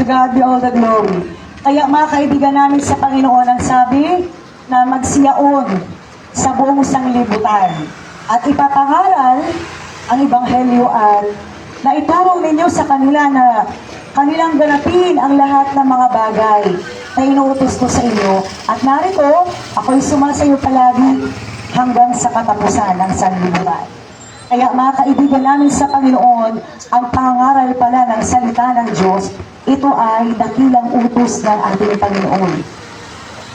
To God be all the glory. Kaya mga kaibigan namin sa Panginoon ang sabi na magsiyaon sa buong sanglibutan at ipapangaral ang Ebanghelyo at na iturong ninyo sa kanila na kanilang ganapin ang lahat ng mga bagay na inuutos ko sa inyo. At narito, ako'y sumasayo palagi hanggang sa katapusan ng sanlibutan. Kaya mga kaibigan namin sa Panginoon, ang pangangaral pala ng salita ng Diyos, ito ay dakilang utos ng ating Panginoon.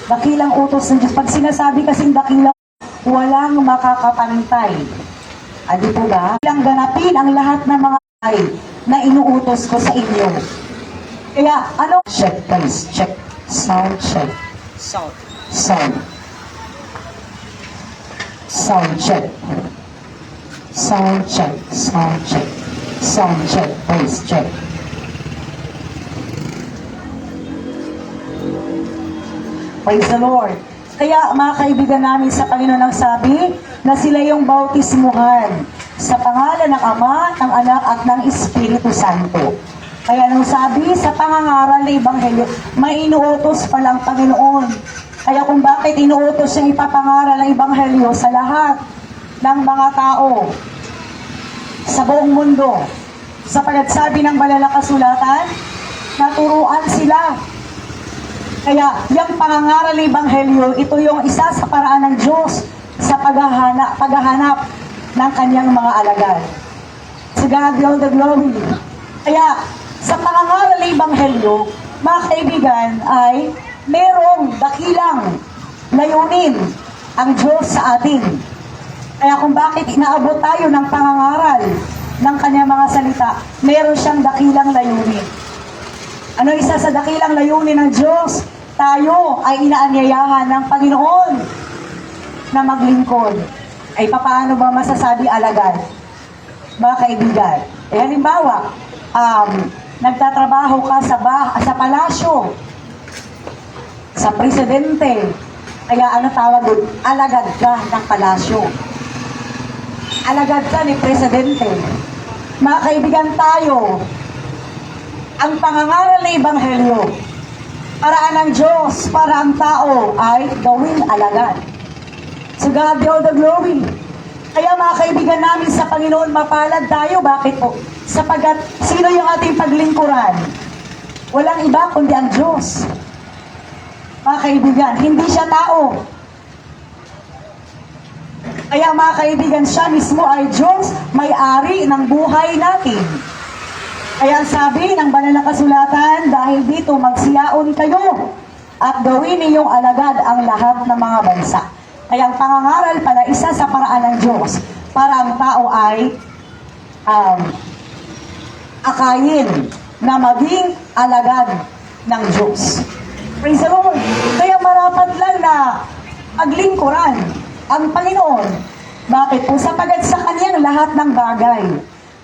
Dakilang utos ng Diyos. Pag sinasabi kasing dakilang, walang makakapantay. Adi po ba? Dakilang ganapin ang lahat ng mga ay na inuutos ko sa inyo. Kaya ano? Check please, check. Sound check. Sound. Sound. Sound check. Sound check. Sound check. Sound check. Please check. Praise the Lord. Kaya mga kaibigan namin sa Panginoon ang sabi na sila yung bautismuhan sa pangalan ng Ama, ng Anak at ng Espiritu Santo. Kaya nung sabi sa pangangaral ng Ebanghelyo, may inuutos palang Panginoon. Kaya kung bakit inuutos yung ipapangaral ng Ebanghelyo sa lahat ng mga tao sa buong mundo. Sapagat sabi ng banal na kasulatan, naturuan sila kaya yung pangangaral ng Ebanghelyo, ito yung isa sa paraan ng Diyos sa paghahanap, paghahanap ng kanyang mga alagad. To God all the glory. Kaya sa pangangaral ng Ebanghelyo, mga kaibigan, ay merong dakilang layunin ang Diyos sa atin. Kaya kung bakit inaabot tayo ng pangangaral ng kanyang mga salita, meron siyang dakilang layunin. Ano isa sa dakilang layunin ng Diyos? Tayo ay inaanyayahan ng Panginoon na maglingkod. Ay papaano ba masasabi alagad? Mga kaibigan. Eh halimbawa, um, nagtatrabaho ka sa, bah sa palasyo, sa presidente, kaya ano tawag doon? Alagad ka ng palasyo. Alagad ka ni presidente. Mga kaibigan tayo, ang pangangaral ng Ebanghelyo, paraan ng Diyos para ang tao ay gawing alagad. So God be all the glory. Kaya mga kaibigan namin sa Panginoon, mapalad tayo. Bakit po? Sapagat sino yung ating paglingkuran? Walang iba kundi ang Diyos. Mga kaibigan, hindi siya tao. Kaya mga kaibigan, siya mismo ay Diyos, may-ari ng buhay natin. Kaya sabi ng banal na kasulatan, dahil dito magsiyaon kayo at gawin ninyong alagad ang lahat ng mga bansa. Kaya ang pangangaral pala isa sa paraan ng Diyos para ang tao ay um, akayin na maging alagad ng Diyos. Praise the Lord. Kaya marapat lang na paglingkuran ang Panginoon. Bakit po? Sapagat sa Kanyang lahat ng bagay.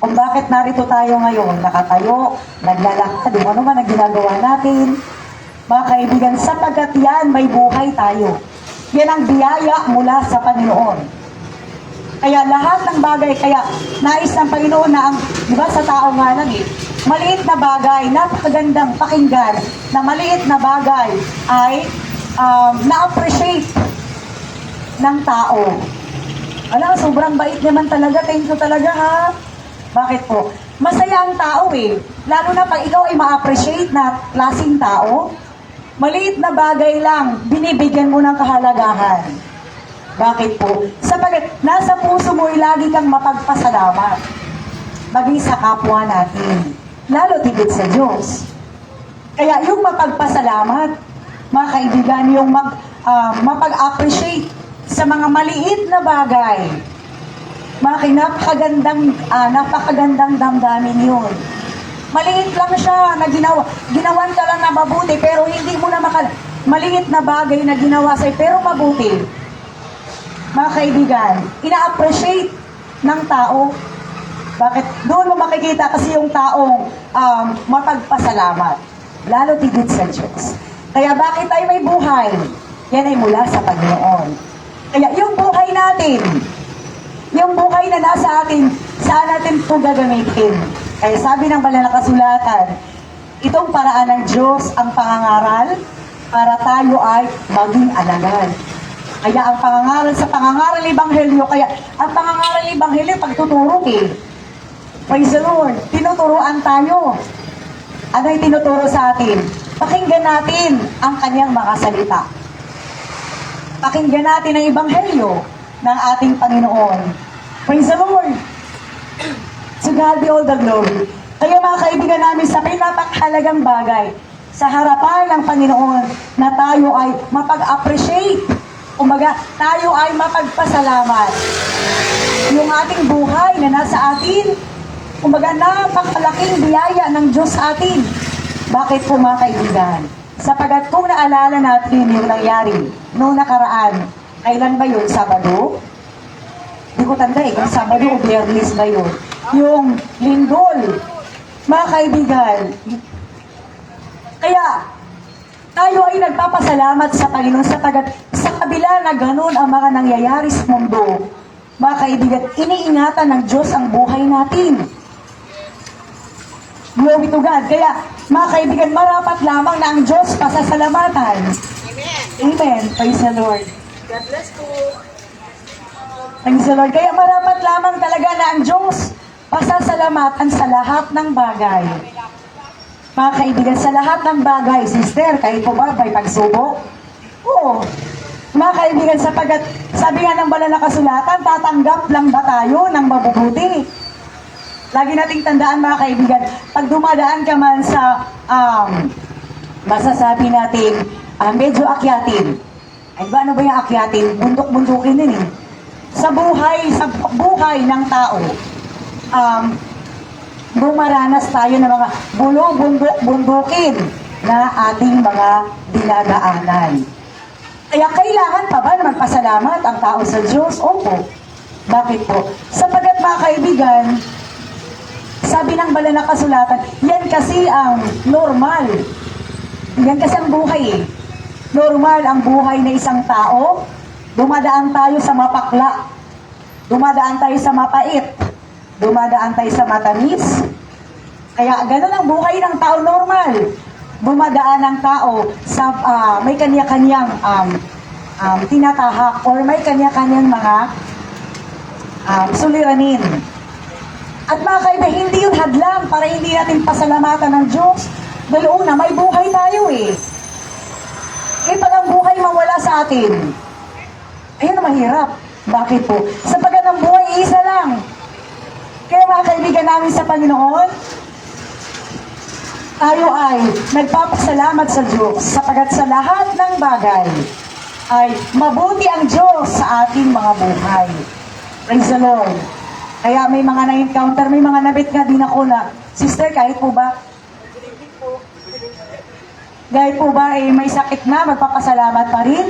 Kung bakit narito tayo ngayon, nakatayo, naglalakad, kung ano man ang ginagawa natin. Mga kaibigan, sapagat yan, may buhay tayo. Yan ang biyaya mula sa Panginoon. Kaya lahat ng bagay, kaya nais ng Panginoon na ang, di ba sa tao nga lang eh, maliit na bagay, napakagandang pakinggan, na maliit na bagay ay um, na-appreciate ng tao. Alam, sobrang bait naman talaga. Thank you talaga ha. Bakit po? Masaya ang tao eh. Lalo na pag ikaw ay ma-appreciate na klaseng tao, maliit na bagay lang, binibigyan mo ng kahalagahan. Bakit po? Sapagat nasa puso mo ay lagi kang mapagpasalamat. Maging sa kapwa natin. Lalo tigit sa Diyos. Kaya yung mapagpasalamat, mga kaibigan, yung mag, ah, mapag-appreciate sa mga maliit na bagay, mga napakagandang, ah, napakagandang damdamin yun. Maliit lang siya na ginawa. Ginawan ka lang na mabuti, pero hindi mo na makal... Maliit na bagay na ginawa sa'yo, pero mabuti. Mga kaibigan, ina-appreciate ng tao. Bakit? Doon mo makikita kasi yung taong um, mapagpasalamat. Lalo tigit sa Diyos. Kaya bakit tayo may buhay? Yan ay mula sa Panginoon. Kaya yung buhay natin, yung buhay na nasa atin, saan natin ito gagamitin? Kaya sabi ng banal na kasulatan, Itong paraan ng Diyos ang pangangaral para tayo ay maging alagad. Kaya ang pangangaral sa pangangaral ng Ebanghelyo, kaya ang pangangaral ng Ebanghelyo pagtuturo eh. Praise the Lord. Tinuturoan tayo. Ano yung tinuturo sa atin? Pakinggan natin ang kanyang mga salita. Pakinggan natin ang Ebanghelyo ng ating Panginoon. Praise the Lord. To God be all the glory. Kaya mga kaibigan namin sa pinapakahalagang bagay sa harapan ng Panginoon na tayo ay mapag-appreciate. Umaga, tayo ay mapagpasalamat. Yung ating buhay na nasa atin, Kumbaga, napakalaking biyaya ng Diyos sa atin. Bakit po mga kaibigan? Sapagat kung naalala natin yung nangyari noong nakaraan, kailan ba yun? Sabado? Hindi ko tanda eh, kung Sabado o Biyernes ba yun? Yung lindol. Mga kaibigan, kaya tayo ay nagpapasalamat sa Panginoon sapagat sa kabila na ganun ang mga nangyayari sa mundo, mga kaibigan, iniingatan ng Diyos ang buhay natin. Glory to God. Kaya, mga kaibigan, marapat lamang na ang Diyos pasasalamatan. Amen. Amen. Praise the Lord. God bless po. Praise the Lord. Kaya marapat lamang talaga na ang Diyos pasasalamatan sa lahat ng bagay. Mga kaibigan, sa lahat ng bagay, sister, kahit po ba may pagsubok? Oo. Mga kaibigan, sapagat sabi nga ng banal na kasulatan, tatanggap lang ba tayo ng mabubuti? Lagi nating tandaan mga kaibigan, pag dumadaan ka man sa, um, masasabi natin, ah, medyo akyatin. Ay ba, ano ba yung akyatin? Bundok-bundukin din eh. Sa buhay, sa buhay ng tao, um, bumaranas tayo ng mga bulong-bundukin na ating mga dinadaanan. Kaya kailangan pa ba magpasalamat ang tao sa Diyos? Opo. Bakit po? Sapagat mga kaibigan, sabi ng bala na kasulatan, yan kasi ang normal. Yan kasi ang buhay eh. Normal ang buhay ng isang tao. Dumadaan tayo sa mapakla. Dumadaan tayo sa mapait. Dumadaan tayo sa matamis. Kaya ganun ang buhay ng tao normal. Dumadaan ang tao sa ah, may kanya-kanyang um, um, tinatahak or may kanya-kanyang mga um, suliranin. At mga kaibigan, hindi yun hadlang para hindi natin pasalamatan ng Diyos. Dahil una, may buhay tayo eh. Pag ang buhay mawala sa atin, ayun ang mahirap. Bakit po? Sapagat ang buhay, isa lang. Kaya mga kaibigan namin sa Panginoon, tayo ay nagpapasalamat sa Diyos sapagat sa lahat ng bagay ay mabuti ang Diyos sa ating mga buhay. Praise the Lord. Kaya may mga na-encounter, may mga nabit nga din ako na, Sister, kahit po ba, kahit po ba eh, may sakit na, magpapasalamat pa rin?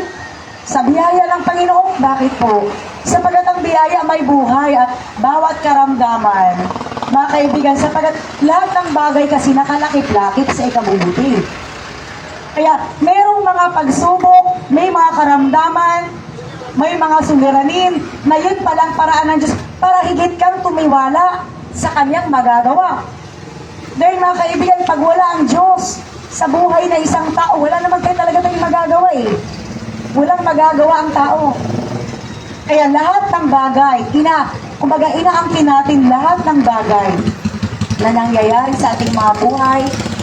Sa biyaya ng Panginoon, bakit po? Sapagat ang biyaya may buhay at bawat karamdaman, mga kaibigan, sapagat lahat ng bagay kasi nakalakip-lakip sa ikabubuti. Kaya merong mga pagsubok, may mga karamdaman, may mga suliranin, na yun palang paraan ng Diyos para higit kang tumiwala sa kanyang magagawa. Dahil mga kaibigan, pag wala ang Diyos sa buhay na isang tao, wala naman tayo talaga tayong magagawa eh. Walang magagawa ang tao. Kaya lahat ng bagay, ina, kumbaga inaangkin natin lahat ng bagay na nangyayari sa ating mga buhay,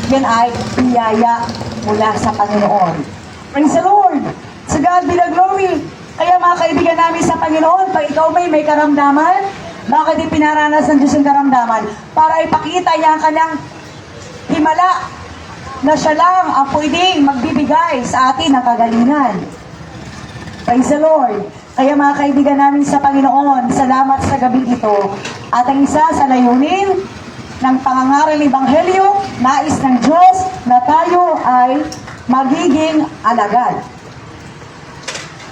yan ay biyaya mula sa Panginoon. Praise the Lord! Sa God be the glory! Kaya mga kaibigan namin sa Panginoon, pag ikaw may may karamdaman, bakit di pinaranas ng Diyos yung karamdaman? Para ipakita niya ang kanyang himala na siya lang ang pwedeng magbibigay sa atin ng kagalingan. Praise the Lord. Kaya mga kaibigan namin sa Panginoon, salamat sa gabi ito. At ang isa sa layunin ng pangangaral ng Ebanghelyo, nais ng Diyos na tayo ay magiging alagad.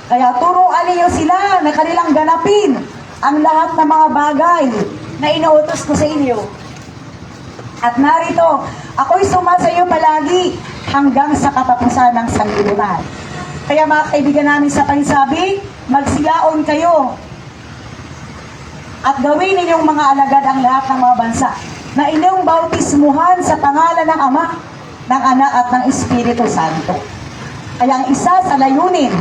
Kaya turuan ninyo sila na kanilang ganapin ang lahat ng mga bagay na inuutos ko sa inyo. At narito, ako'y sumasayo palagi hanggang sa katapusan ng sanlibutan. Kaya mga kaibigan namin sa pagsabi, magsiyaon kayo at gawin ninyong mga alagad ang lahat ng mga bansa na inyong bautismuhan sa pangalan ng Ama ng Anak at ng Espiritu Santo. Kaya ang isa sa layunin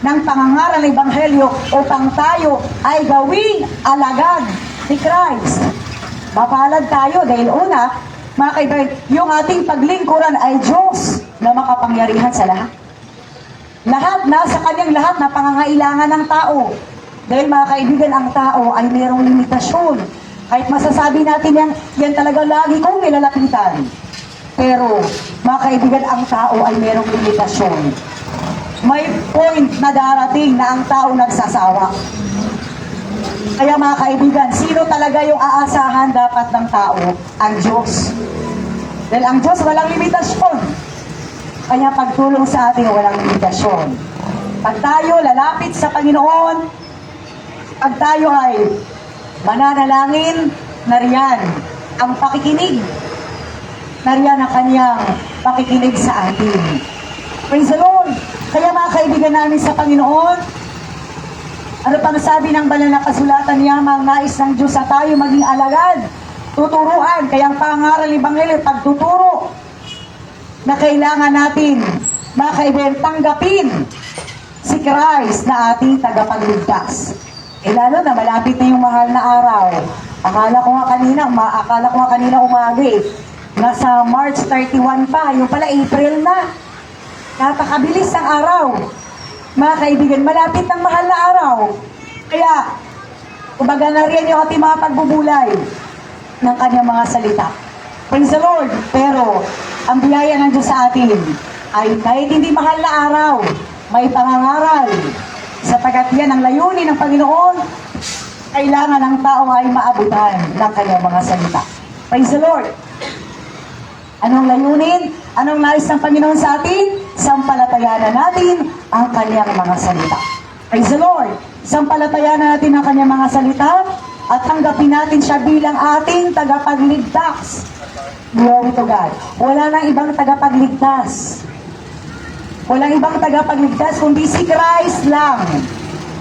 ng pangangaral ng Ebanghelyo upang tayo ay gawing alagad ni Christ. Mapalad tayo dahil una, mga kaibigan, yung ating paglingkuran ay Diyos na makapangyarihan sa lahat. Lahat, nasa kanyang lahat na pangangailangan ng tao. Dahil mga kaibigan, ang tao ay mayroong limitasyon. Kahit masasabi natin yan, yan talaga lagi kong nilalapitan. Pero, mga kaibigan, ang tao ay mayroong limitasyon. May point na darating na ang tao nagsasawa. Kaya mga kaibigan, sino talaga yung aasahan dapat ng tao? Ang Diyos. Dahil ang Diyos walang limitasyon. Kanya pagtulong sa atin walang limitasyon. Pag tayo lalapit sa Panginoon, pag tayo ay mananalangin, nariyan ang pakikinig. Nariyan ang kanyang pakikinig sa atin. Praise the Lord! Kaya mga kaibigan namin sa Panginoon, ano pang sabi ng banal na kasulatan niya, mga nais ng Diyos sa tayo maging alagad, tuturuan, kaya ang pangaral ng Ebanghelyo, pagtuturo, na kailangan natin, mga kaibigan, tanggapin si Christ na ating tagapagligtas. Eh lalo na malapit na yung mahal na araw. Akala ko nga kanina, ma akala ko nga kanina umaga eh. Nasa March 31 pa, yung pala April na. Napakabilis ng araw. Mga kaibigan, malapit ng mahal na araw. Kaya, kumbaga na rin yung ating mga pagbubulay ng kanyang mga salita. Praise the Lord. Pero, ang biyaya ng Diyos sa atin ay kahit hindi mahal na araw, may pangangaral. Sapagat yan ang layunin ng Panginoon, kailangan ng tao ay maabutan ng kanyang mga salita. Praise the Lord. Anong layunin? Anong nais ng Panginoon sa atin? Sampalatayanan natin ang kanyang mga salita. Praise the Lord! Sampalatayanan natin ang kanyang mga salita at tanggapin natin siya bilang ating tagapagligtas. Glory to God. Wala nang ibang tagapagligtas. Walang ibang tagapagligtas kundi si Christ lang.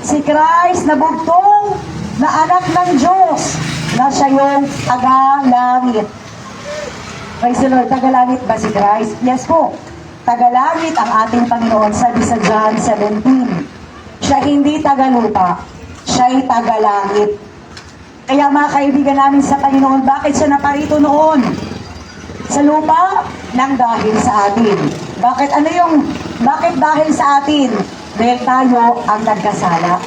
Si Christ na bugtong na anak ng Diyos na siya yung taga-langit. Praise the Lord, tagalangit ba si Christ? Yes po. Tagalangit ang ating Panginoon, sabi sa John 17. Siya hindi tagalupa, siya ay tagalangit. Kaya mga kaibigan namin sa Panginoon, bakit siya naparito noon? Sa lupa, nang dahil sa atin. Bakit ano yung, bakit dahil sa atin? Dahil tayo ang nagkasala.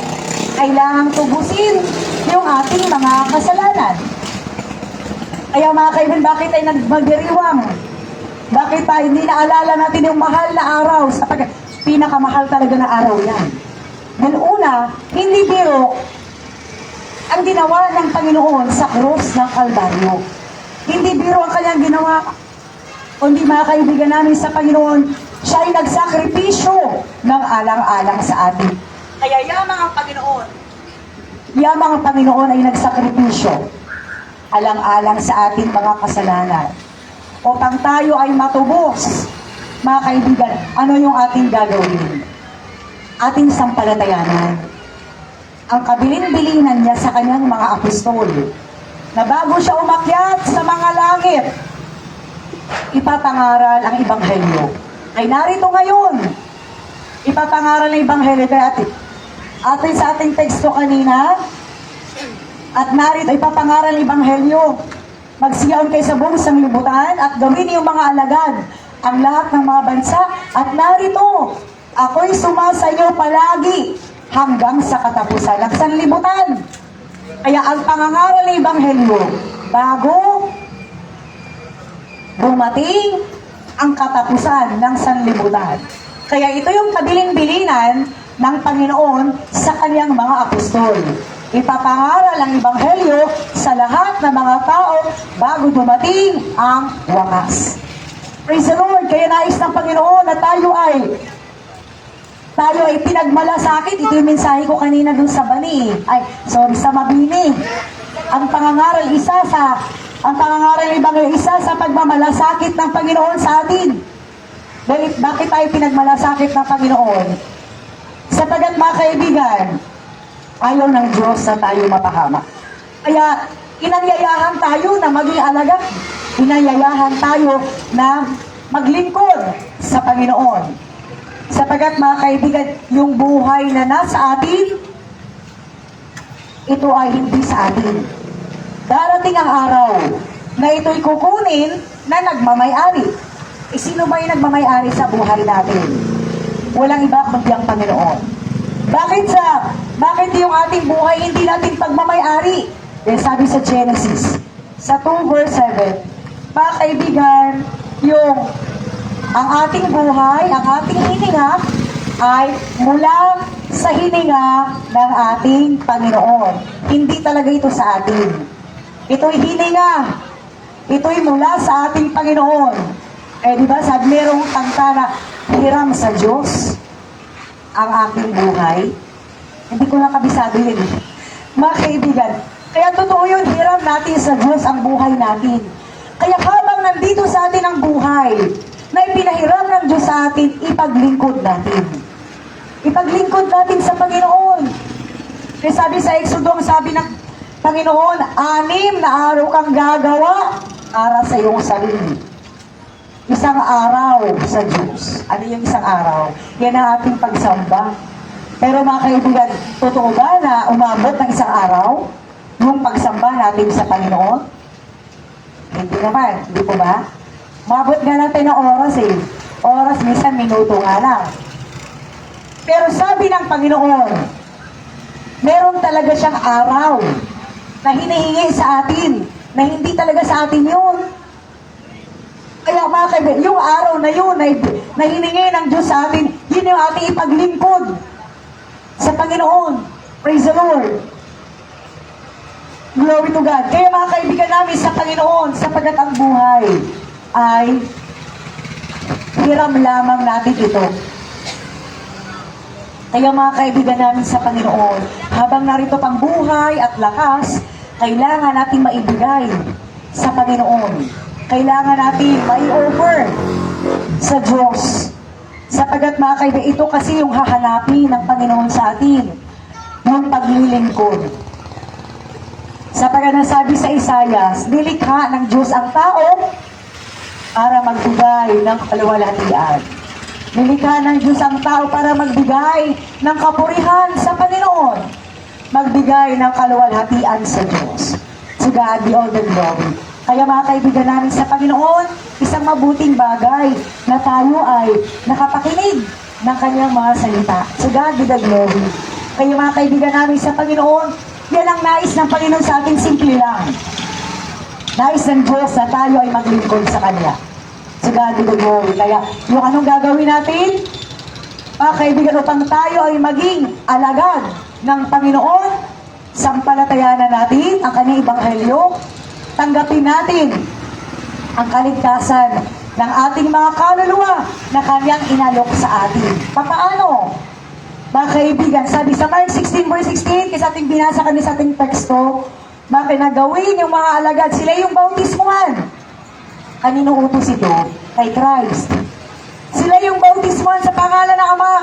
Kailangang tubusin yung ating mga kasalanan. Kaya mga kaibigan, bakit tayo nagmagdiriwang? Bakit tayo hindi naalala natin yung mahal na araw? Sapag pinakamahal talaga na araw yan. Dahil una, hindi biro ang ginawa ng Panginoon sa krus ng Kalbaryo. Hindi biro ang kanyang ginawa. Kundi mga kaibigan namin sa Panginoon, siya ay nagsakripisyo ng alang-alang sa atin. Kaya yamang ang Panginoon. Yamang ang Panginoon ay nagsakripisyo alang-alang sa ating mga kasalanan. Upang tayo ay matubos, mga kaibigan, ano yung ating gagawin? Ating sampalatayanan. Ang kabilin-bilinan niya sa kanyang mga apostol, na bago siya umakyat sa mga langit, ipapangaral ang Ibanghelyo. Ay narito ngayon, ipapangaral ang Ibanghelyo kay atin. Atin sa ating teksto kanina, at narito ipapangaral ng Ebanghelyo. Magsiyaon kayo sa buong sanglibutan at gawin yung mga alagad ang lahat ng mga bansa. At narito, ako'y sumasayo palagi hanggang sa katapusan ng sanlibutan. Kaya ang pangangaral ng Ebanghelyo, bago dumating ang katapusan ng sanlibutan. Kaya ito yung kabilin-bilinan ng Panginoon sa kanyang mga apostol. Ipapangaral ang Ebanghelyo sa lahat ng mga tao bago dumating ang wakas. Praise the Lord! Kaya nais ng Panginoon na tayo ay tayo ay pinagmalasakit. Ito yung mensahe ko kanina dun sa Bani. Ay, sorry, sa Mabini. Ang pangangaral isa sa ang pangangaral ng Ebanghelyo isa sa pagmamalasakit ng Panginoon sa atin. Dahil bakit tayo pinagmalasakit ng Panginoon? Sapagat mga kaibigan, ayaw ng Diyos na tayo mapahamak. Kaya, inanyayahan tayo na maging alaga. Inanyayahan tayo na maglingkod sa Panginoon. Sapagat mga kaibigan, yung buhay na nasa atin, ito ay hindi sa atin. Darating ang araw na ito'y kukunin na nagmamayari. E sino ba yung nagmamayari sa buhay natin? Walang iba kundi ang Panginoon. Bakit sa, bakit yung ating buhay hindi natin pagmamayari? Eh, sabi sa Genesis, sa 2 verse 7, mga yung ang ating buhay, ang ating hininga, ay mula sa hininga ng ating Panginoon. Hindi talaga ito sa atin. Ito'y hininga. Ito'y mula sa ating Panginoon. Eh, di ba, sabi merong kanta na hiram sa Diyos ang aking buhay. Hindi ko lang kabisado yun. Mga kaibigan, kaya totoo yun, hiram natin sa Diyos ang buhay natin. Kaya habang nandito sa atin ang buhay, na ipinahiram ng Diyos sa atin, ipaglingkod natin. Ipaglingkod natin sa Panginoon. Kaya sabi sa Exodo, ang sabi ng Panginoon, anim na araw kang gagawa para sa iyong sarili. Isang araw sa Diyos. Ano yung isang araw? Yan ang ating pagsamba. Pero mga kaibigan, totoo ba na umabot ng isang araw yung pagsamba natin sa Panginoon? Hindi naman, hindi po ba? Umabot nga tayo ng oras eh. Oras, minsan minuto nga lang. Pero sabi ng Panginoon, meron talaga siyang araw na hinihingi sa atin, na hindi talaga sa atin yun. Kaya mga kaibigan, yung araw na yun na, na ng Diyos sa atin, yun yung ating ipaglingkod sa Panginoon. Praise the Lord. Glory to God. Kaya mga kaibigan namin sa Panginoon, sapagat ang buhay ay hiram lamang natin ito. Kaya mga kaibigan namin sa Panginoon, habang narito pang buhay at lakas, kailangan nating maibigay sa Panginoon. Kailangan natin mai-offer sa Diyos. Sapagat mga kaibigan, ito kasi yung hahanapin ng Panginoon sa atin. Yung paglilingkod. Sapagat nasabi sa Isayas, nilikha ng Diyos ang tao para magbigay ng kaluwalhatian. Nilikha ng Diyos ang tao para magbigay ng kapurihan sa Panginoon. Magbigay ng kaluwalhatian sa Diyos. To God be all the glory. Kaya mga kaibigan namin sa Panginoon, isang mabuting bagay na tayo ay nakapakinig ng kanyang mga salita. To God be the glory. Kaya mga kaibigan namin sa Panginoon, yan ang nais ng Panginoon sa atin, simple lang. Nais ng Diyos na tayo ay maglingkod sa Kanya. Sa God be the glory. Kaya yung anong gagawin natin? Mga kaibigan, upang tayo ay maging alagad ng Panginoon, sampalatayanan natin ang kanyang ibanghelyo, tanggapin natin ang kaligtasan ng ating mga kaluluwa na kanyang inalok sa atin. Papaano? Mga kaibigan, sabi sa Mark 16 verse 16, kasi ating binasa kami sa ating teksto, mga pinagawin yung mga alagad, sila yung bautismuhan. Kanino utos ito? Kay Christ. Sila yung bautismuhan sa pangalan ng Ama,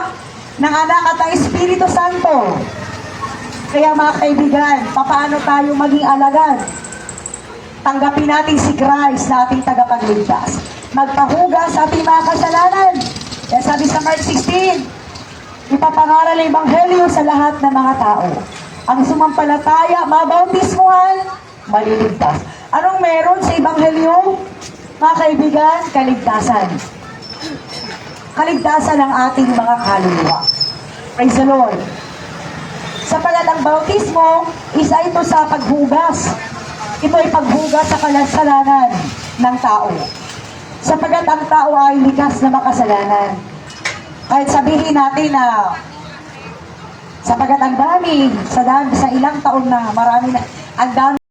ng Anak at ng Espiritu Santo. Kaya mga kaibigan, paano tayo maging alagad? Tanggapin natin si Christ na ating tagapagligtas. Magpahugas sa ating mga kasalanan. Kaya sabi sa Mark 16, ipapangaral ang Ebanghelyo sa lahat ng mga tao. Ang sumampalataya, mabautismuhan, maliligtas. Anong meron sa Ebanghelyo? Mga kaibigan, kaligtasan. Kaligtasan ng ating mga kaluluwa. Praise the Lord. Sa ang bautismo, isa ito sa paghugas. Ito ay paghugas sa kasalanan ng tao. Sapagat ang tao ay likas na makasalanan. Kahit sabihin natin na sapagat ang dami, sa, dami, sa ilang taon na marami na, ang dami